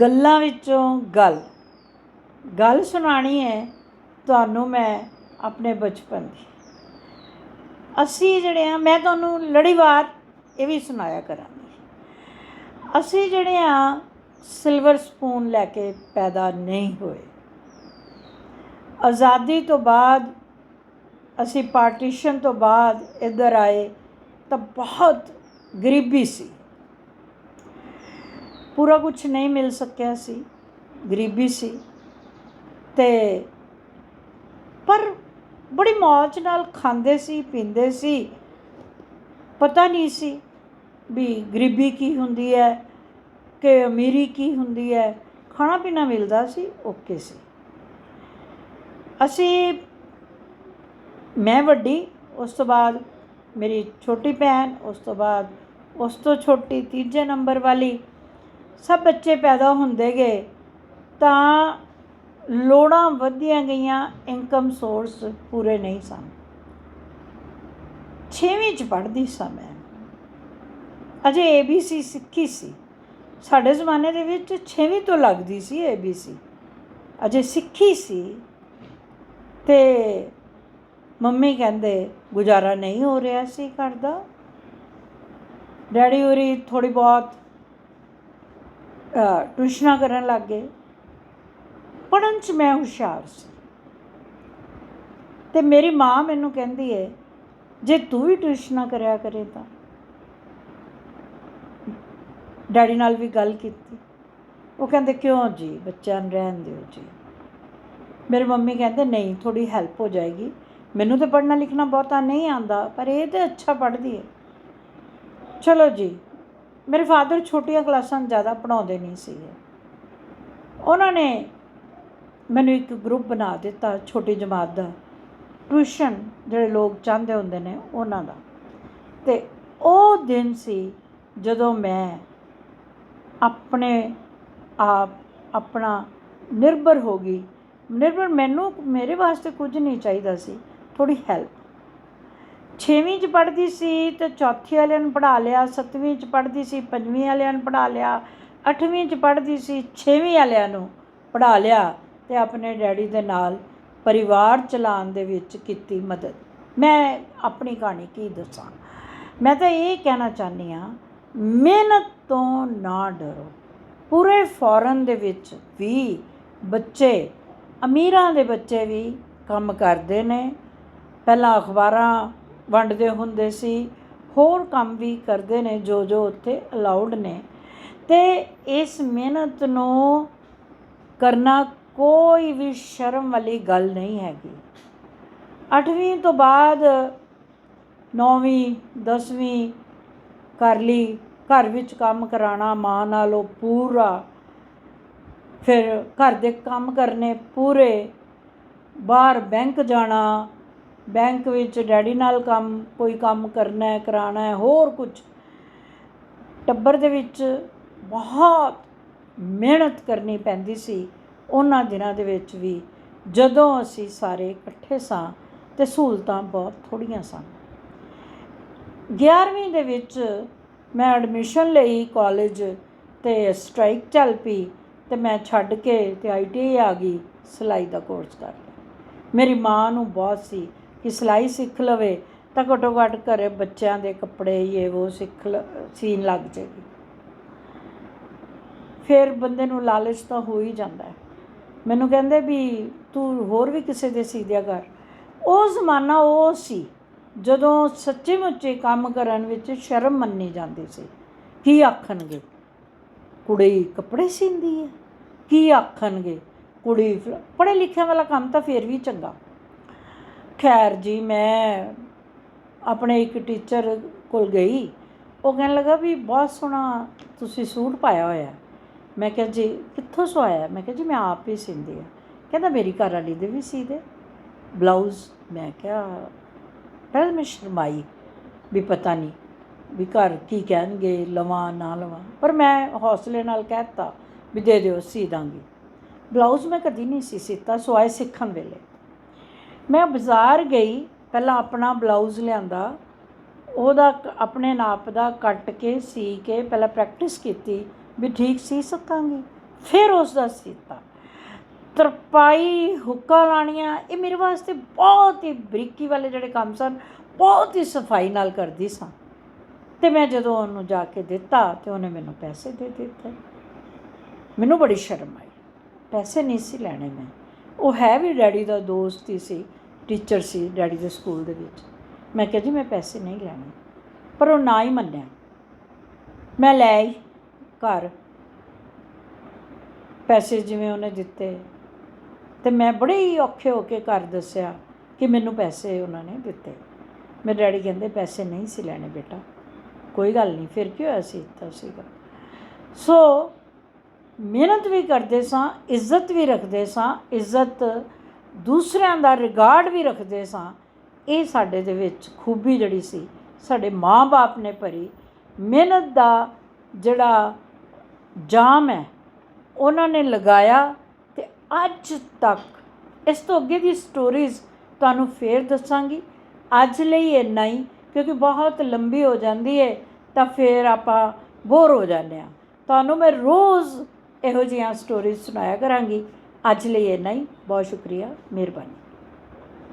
ਗੱਲਾਂ ਵਿੱਚੋਂ ਗੱਲ। ਗੱਲ ਸੁਣਾਣੀ ਹੈ ਤੁਹਾਨੂੰ ਮੈਂ ਆਪਣੇ ਬਚਪਨ ਦੀ। ਅਸੀਂ ਜਿਹੜੇ ਆ ਮੈਂ ਤੁਹਾਨੂੰ ਲੜੀਵਾਰ ਇਹ ਵੀ ਸੁਣਾਇਆ ਕਰਾਂਗੀ। ਅਸੀਂ ਜਿਹੜੇ ਆ ਸਿਲਵਰ ਸਪੂਨ ਲੈ ਕੇ ਪੈਦਾ ਨਹੀਂ ਹੋਏ। ਆਜ਼ਾਦੀ ਤੋਂ ਬਾਅਦ, ਅਸੀਂ ਪਾਰਟੀਸ਼ਨ ਤੋਂ ਬਾਅਦ ਇੱਧਰ ਆਏ ਤਾਂ ਬਹੁਤ ਗਰੀਬੀ ਸੀ। ਪੂਰਾ ਕੁਝ ਨਹੀਂ ਮਿਲ ਸਕਿਆ ਸੀ, ਗਰੀਬੀ ਸੀ। ਤੇ ਪਰ ਬੜੀ ਮੌਜ ਨਾਲ ਖਾਂਦੇ ਸੀ, ਪੀਂਦੇ ਸੀ। ਪਤਾ ਨਹੀਂ ਸੀ ਵੀ ਗਰੀਬੀ ਕੀ ਹੁੰਦੀ ਹੈ ਕਿ ਅਮੀਰੀ ਕੀ ਹੁੰਦੀ ਹੈ। ਖਾਣਾ ਪੀਣਾ ਮਿਲਦਾ ਸੀ, ਓਕੇ ਸੀ। ਅਸੀਂ, ਮੈਂ ਵੱਡੀ, ਉਸ ਤੋਂ ਬਾਅਦ ਮੇਰੀ ਛੋਟੀ ਭੈਣ, ਉਸ ਤੋਂ ਬਾਅਦ ਉਸ ਤੋਂ ਛੋਟੀ ਤੀਜੇ ਨੰਬਰ ਵਾਲੀ ਸਭ ਬੱਚੇ ਪੈਦਾ ਹੁੰਦੇ ਗਏ, ਤਾਂ ਲੋੜਾਂ ਵਧੀਆਂ ਗਈਆਂ ਇਨਕਮ ਸੋਰਸ ਪੂਰੇ ਨਹੀਂ ਸਨ। 6ਵੀਂ ਚ ਪੜ੍ਹਦੀ ਸਾਂ ਮੈਂ। ਅਜੇ ABC ਸਿੱਖੀ ਸੀ। ਸਾਡੇ ਜ਼ਮਾਨੇ ਦੇ ਵਿੱਚ 6ਵੀਂ ਤੋਂ ਲੱਗਦੀ ਸੀ ABC ਅਜੇ ਸਿੱਖੀ ਸੀ ਤੇ ਮੰਮੀ ਕਹਿੰਦੇ, ਗੁਜ਼ਾਰਾ ਨਹੀਂ ਹੋ ਰਿਹਾ ਸੀ ਘਰ ਦਾ। ਡੈਡੀ ਹੋਰੀ ਥੋੜੀ ਬਹੁਤ ਟਿਊਸ਼ਨਾਂ ਕਰਨ ਲੱਗ ਗਏ। ਪੜ੍ਹਨ 'ਚ ਮੈਂ ਹੁਸ਼ਿਆਰ ਸੀ। ਤੇ ਮੇਰੀ ਮਾਂ ਮੈਨੂੰ ਕਹਿੰਦੀ ਹੈ ਜੇ ਤੂੰ ਵੀ ਟਿਊਸ਼ਨਾਂ ਕਰਿਆ ਕਰੇ ਤਾਂ। ਡੈਡੀ ਨਾਲ ਵੀ ਗੱਲ ਕੀਤੀ। ਉਹ ਕਹਿੰਦੇ, ਕਿਉਂ ਜੀ? ਬੱਚਿਆਂ ਨੂੰ ਰਹਿਣ ਦਿਓ ਜੀ। ਮੇਰੇ ਮੰਮੀ ਕਹਿੰਦੇ, ਨਹੀਂ ਥੋੜੀ ਹੈਲਪ ਹੋ ਜਾਏਗੀ। ਮੈਨੂੰ ਤਾਂ ਪੜ੍ਹਨਾ ਲਿਖਣਾ ਬਹੁਤਾ ਨਹੀਂ ਆਂਦਾ ਪਰ ਇਹ ਤੇ ਅੱਛਾ ਪੜ੍ਹਦੀ ਹੈ ਚਲੋ ਜੀ ਮੇਰੇ ਫਾਦਰ ਛੋਟੀਆਂ ਕਲਾਸਾਂ ਜ਼ਿਆਦਾ ਪੜਾਉਂਦੇ ਨਹੀਂ ਸੀਗੇ। ਉਹਨਾਂ ਨੇ ਮੈਨੂੰ ਇੱਕ ਗਰੁੱਪ ਬਣਾ ਦਿੱਤਾ ਛੋਟੀ ਜਮਾਤ ਦਾ। ਟਿਊਸ਼ਨ ਜਿਹੜੇ ਲੋਕ ਚਾਹੁੰਦੇ ਹੁੰਦੇ ਨੇ ਉਹਨਾਂ ਦਾ। ਤੇ ਉਹ ਦਿਨ ਸੀ ਜਦੋਂ ਮੈਂ ਆਪਣੇ ਆਪ ਆਪਣਾ ਨਿਰਭਰ ਹੋ ਗਈ। ਨਿਰਭਰ ਮੈਨੂੰ, ਮੇਰੇ ਵਾਸਤੇ ਕੁਝ ਨਹੀਂ ਚਾਹੀਦਾ ਸੀ। ਥੋੜੀ ਹੈਲਪ ਛੇਵੀਂ ਚ ਪੜ੍ਹਦੀ ਸੀ ਤੇ ਚੌਥੀ ਵਾਲਿਆਂ ਨੂੰ ਪੜ੍ਹਾ ਲਿਆ, ਸੱਤਵੀਂ ਚ ਪੜ੍ਹਦੀ ਸੀ, ਪੰਜਵੀਂ ਵਾਲਿਆਂ ਨੂੰ ਪੜ੍ਹਾ ਲਿਆ, ਅੱਠਵੀਂ ਚ ਪੜ੍ਹਦੀ ਸੀ, ਛੇਵੀਂ ਵਾਲਿਆਂ ਨੂੰ ਪੜ੍ਹਾ ਲਿਆ ਤੇ ਆਪਣੇ ਡੈਡੀ ਦੇ ਨਾਲ ਪਰਿਵਾਰ ਚਲਾਉਣ ਦੇ ਵਿੱਚ ਕੀਤੀ ਮਦਦ। ਮੈਂ ਆਪਣੀ ਕਹਾਣੀ ਕੀ ਦੱਸਾਂ? ਮੈਂ ਤਾਂ ਇਹ ਕਹਿਣਾ ਚਾਹੁੰਦੀ ਆ ਮਿਹਨਤ ਤੋਂ ਨਾ ਡਰੋ। ਪੂਰੇ ਫੋਰਨ ਦੇ ਵਿੱਚ ਵੀ ਬੱਚੇ, ਅਮੀਰਾਂ ਦੇ ਬੱਚੇ ਵੀ ਕੰਮ ਕਰਦੇ ਨੇ। ਪਹਿਲਾਂ ਅਖਬਾਰਾਂ ਵੰਡਦੇ ਹੁੰਦੇ ਸੀ। ਹੋਰ ਕੰਮ ਵੀ ਕਰਦੇ ਨੇ ਜੋ ਜੋ ਉੱਥੇ ਅਲਾਉਡ ਨੇ। ਤੇ ਇਸ ਮਿਹਨਤ ਨੂੰ ਕਰਨਾ ਕੋਈ ਵੀ ਸ਼ਰਮ ਵਾਲੀ ਗੱਲ ਨਹੀਂ ਹੈਗੀ। 8ਵੀਂ ਤੋਂ ਬਾਅਦ 9ਵੀਂ 10ਵੀਂ ਕਰ ਲਈ। ਘਰ ਵਿੱਚ ਕੰਮ ਕਰਾਣਾ ਮਾਂ ਨਾਲੋਂ ਪੂਰਾ। ਫਿਰ ਘਰ ਦੇ ਕੰਮ ਕਰਨੇ ਪੂਰੇ। ਬਾਹਰ ਬੈਂਕ ਜਾਣਾ। ਬੈਂਕ ਵਿੱਚ ਡੈਡੀ ਨਾਲ ਕੰਮ, ਕੋਈ ਕੰਮ ਕਰਨਾ ਹੈ ਕਰਾਣਾ ਹੈ, ਹੋਰ ਕੁਝ ਟੱਬਰ ਦੇ ਵਿੱਚ ਬਹੁਤ ਮਿਹਨਤ ਕਰਨੀ ਪੈਂਦੀ ਸੀ ਉਹਨਾਂ ਦਿਨਾਂ ਦੇ ਵਿੱਚ ਵੀ, ਜਦੋਂ ਅਸੀਂ ਸਾਰੇ ਇਕੱਠੇ ਸਾਂ ਤੇ ਸਹੂਲਤਾਂ ਬਹੁਤ ਥੋੜੀਆਂ ਸਨ। 11ਵੀਂ ਦੇ ਵਿੱਚ ਮੈਂ ਐਡਮਿਸ਼ਨ ਲਈ ਕਾਲਜ ਤੇ ਸਟ੍ਰਾਈਕ ਚੱਲ ਪਈ ਤੇ ਮੈਂ ਛੱਡ ਕੇ ਤੇ ਆਈਟੀਆਈ ਆ ਗਈ, ਸਿਲਾਈ ਦਾ ਕੋਰਸ ਕਰ ਲਿਆ। ਮੇਰੀ ਮਾਂ ਨੂੰ ਬਹੁਤ ਸੀ ਕਿ ਸਿਲਾਈ ਸਿੱਖ ਲਵੇ, ਤਾਂ ਘਟੋ ਘੱਟ ਘਰੇ ਬੱਚਿਆਂ ਦੇ ਕੱਪੜੇ ਇਹ ਉਹ ਸਿੱਖ ਲ, ਸੀਨ ਲੱਗ ਜਾਏਗੀ। ਫਿਰ ਬੰਦੇ ਨੂੰ ਲਾਲਚ ਤਾਂ ਹੋ ਹੀ ਜਾਂਦਾ ਹੈ। ਮੈਨੂੰ ਕਹਿੰਦੇ ਵੀ ਤੂੰ ਹੋਰ ਵੀ ਕਿਸੇ ਦੇ ਸੀ ਦਿਆ ਕਰ। ਉਹ ਜ਼ਮਾਨਾ ਉਹ ਸੀ, ਜਦੋਂ ਸੱਚੇ ਮੁੱਚੇ ਕੰਮ ਕਰਨ ਵਿੱਚ ਸ਼ਰਮ ਮੰਨੀ ਜਾਂਦੀ ਸੀ। ਕੀ ਆਖਣਗੇ? ਕੁੜੀ ਕੱਪੜੇ ਸੀਂਦੀ ਹੈ? ਕੀ ਆਖਣਗੇ? ਕੁੜੀ ਪੜ੍ਹੇ ਲਿਖਿਆ ਵਾਲਾ ਕੰਮ ਤਾਂ ਫੇਰ ਵੀ ਚੰਗਾ। ਖੈਰ ਜੀ, ਮੈਂ ਆਪਣੇ ਇੱਕ ਟੀਚਰ ਕੋਲ ਗਈ। ਉਹ ਕਹਿਣ ਲੱਗਾ ਵੀ ਬਹੁਤ ਸੋਹਣਾ ਤੁਸੀਂ ਸੂਟ ਪਾਇਆ ਹੋਇਆ। ਮੈਂ ਕਿਹਾ ਜੀ, ਕਿੱਥੋਂ ਸਵਾਇਆ? ਮੈਂ ਕਿਹਾ ਜੀ, ਮੈਂ ਆਪ ਹੀ ਸਿੰਦੀ ਆ ਕਹਿੰਦਾ ਮੇਰੀ ਘਰ ਵਾਲੀ ਦੇ ਵੀ ਸੀ ਦੇ ਬਲਾਊਜ਼, ਮੈਂ ਕਿਹਾ, ਪਹਿਲਾਂ ਮੈਂ ਸ਼ਰਮਾਈ ਵੀ ਪਤਾ ਨਹੀਂ ਵੀ ਘਰ ਕੀ ਕਹਿਣਗੇ, ਲਵਾਂ, ਨਾ ਲਵਾਂ। ਪਰ ਮੈਂ ਹੌਸਲੇ ਨਾਲ ਕਹਿਤਾ ਵੀ ਦੇ ਦਿਓ, ਸੀ ਦਾਂਗੀ। ਬਲਾਊਜ਼ ਮੈਂ ਕਦੀ ਨਹੀਂ ਸੀ ਸੀਤਾ, ਸਵਾਏ ਸਿੱਖਣ ਵੇਲੇ। ਮੈਂ ਬਾਜ਼ਾਰ ਗਈ, ਪਹਿਲਾਂ ਆਪਣਾ ਬਲਾਊਜ਼ ਲਿਆਂਦਾ। ਉਹਦਾ ਆਪਣੇ ਨਾਪ ਦਾ ਕੱਟ ਕੇ, ਸੀ ਕੇ ਪਹਿਲਾਂ ਪ੍ਰੈਕਟਿਸ ਕੀਤੀ ਵੀ ਠੀਕ ਸੀ ਸਕਾਂਗੀ ਫਿਰ ਉਸ ਦਾ ਸੀਤਾ। ਤਰਪਾਈ, ਹੁੱਕਾ ਲਾਣੀਆਂ, ਇਹ ਮੇਰੇ ਵਾਸਤੇ ਬਹੁਤ ਹੀ ਬਰੀਕੀ ਵਾਲੇ ਜਿਹੜੇ ਕੰਮ ਸਨ, ਬਹੁਤ ਹੀ ਸਫ਼ਾਈ ਨਾਲ ਕਰਦੀ ਸਾਂ। ਤੇ ਮੈਂ ਜਦੋਂ ਉਹਨੂੰ ਜਾ ਕੇ ਦਿੱਤਾ ਤੇ ਉਹਨੇ ਮੈਨੂੰ ਪੈਸੇ ਦੇ ਦਿੱਤੇ। ਮੈਨੂੰ ਬੜੀ ਸ਼ਰਮ ਆਈ। ਪੈਸੇ ਨਹੀਂ ਸੀ ਲੈਣੇ ਮੈਂ। ਉਹ ਹੈ ਵੀ ਡੈਡੀ ਦਾ ਦੋਸਤ ਹੀ ਸੀ, ਟੀਚਰ ਸੀ ਡੈਡੀ ਦੇ ਸਕੂਲ ਦੇ ਵਿੱਚ। ਮੈਂ ਕਿਹਾ ਜੀ ਮੈਂ ਪੈਸੇ ਨਹੀਂ ਲੈਣੇ, ਪਰ ਉਹ ਨਾ ਹੀ ਮੰਨਿਆ। ਮੈਂ ਲੈ ਆਈ ਘਰ। ਪੈਸੇ ਜਿਵੇਂ ਉਹਨੇ ਦਿੱਤੇ, ਤੇ ਮੈਂ ਬੜੇ ਹੀ ਔਖੇ ਹੋ ਕੇ ਘਰ ਦੱਸਿਆ ਕਿ ਮੈਨੂੰ ਪੈਸੇ ਉਹਨਾਂ ਨੇ ਦਿੱਤੇ। ਮੇਰੇ ਡੈਡੀ ਕਹਿੰਦੇ, ਪੈਸੇ ਨਹੀਂ ਸੀ ਲੈਣੇ ਬੇਟਾ, ਕੋਈ ਗੱਲ ਨਹੀਂ, ਫਿਰ ਕੀ ਹੋਇਆ ਸੀ, ਤਾਂ ਸੀਗਾ। ਸੋ ਮਿਹਨਤ ਵੀ ਕਰਦੇ ਸਾਂ, ਇੱਜ਼ਤ ਵੀ ਰੱਖਦੇ ਸਾਂ, ਇੱਜ਼ਤ ਦੂਸਰਿਆਂ ਦਾ ਰਿਗਾਰਡ ਵੀ ਰੱਖਦੇ ਸਾਂ। ਇਹ ਸਾਡੇ ਦੇ ਵਿੱਚ ਖੂਬੀ ਜਿਹੜੀ ਸੀ, ਸਾਡੇ ਮਾਂ-ਬਾਪ ਨੇ ਭਰੀ। ਮਿਹਨਤ ਦਾ ਜਿਹੜਾ ਜਾਮ ਹੈ, ਉਹਨਾਂ ਨੇ ਲਗਾਇਆ ਤੇ ਅੱਜ ਤੱਕ ਇਸ ਤੋਂ ਅੱਗੇ ਦੀ ਸਟੋਰੀਜ਼ ਤੁਹਾਨੂੰ ਫੇਰ ਦੱਸਾਂਗੀ। ਅੱਜ ਲਈ ਇੰਨਾ ਹੀ, ਕਿਉਂਕਿ ਬਹੁਤ ਲੰਬੀ ਹੋ ਜਾਂਦੀ ਹੈ ਤਾਂ ਫੇਰ ਆਪਾਂ ਬੋਰ ਹੋ ਜਾਂਦੇ ਆ ਤੁਹਾਨੂੰ ਮੈਂ ਰੋਜ਼ ਇਹੋ ਜਿਹੀਆਂ ਸਟੋਰੀਜ਼ ਸੁਣਾਇਆ ਕਰਾਂਗੀ। ਅੱਜ ਲਈ ਇੰਨਾ ਹੀ। ਬਹੁਤ ਸ਼ੁਕਰੀਆ। ਮਿਹਰਬਾਨੀ।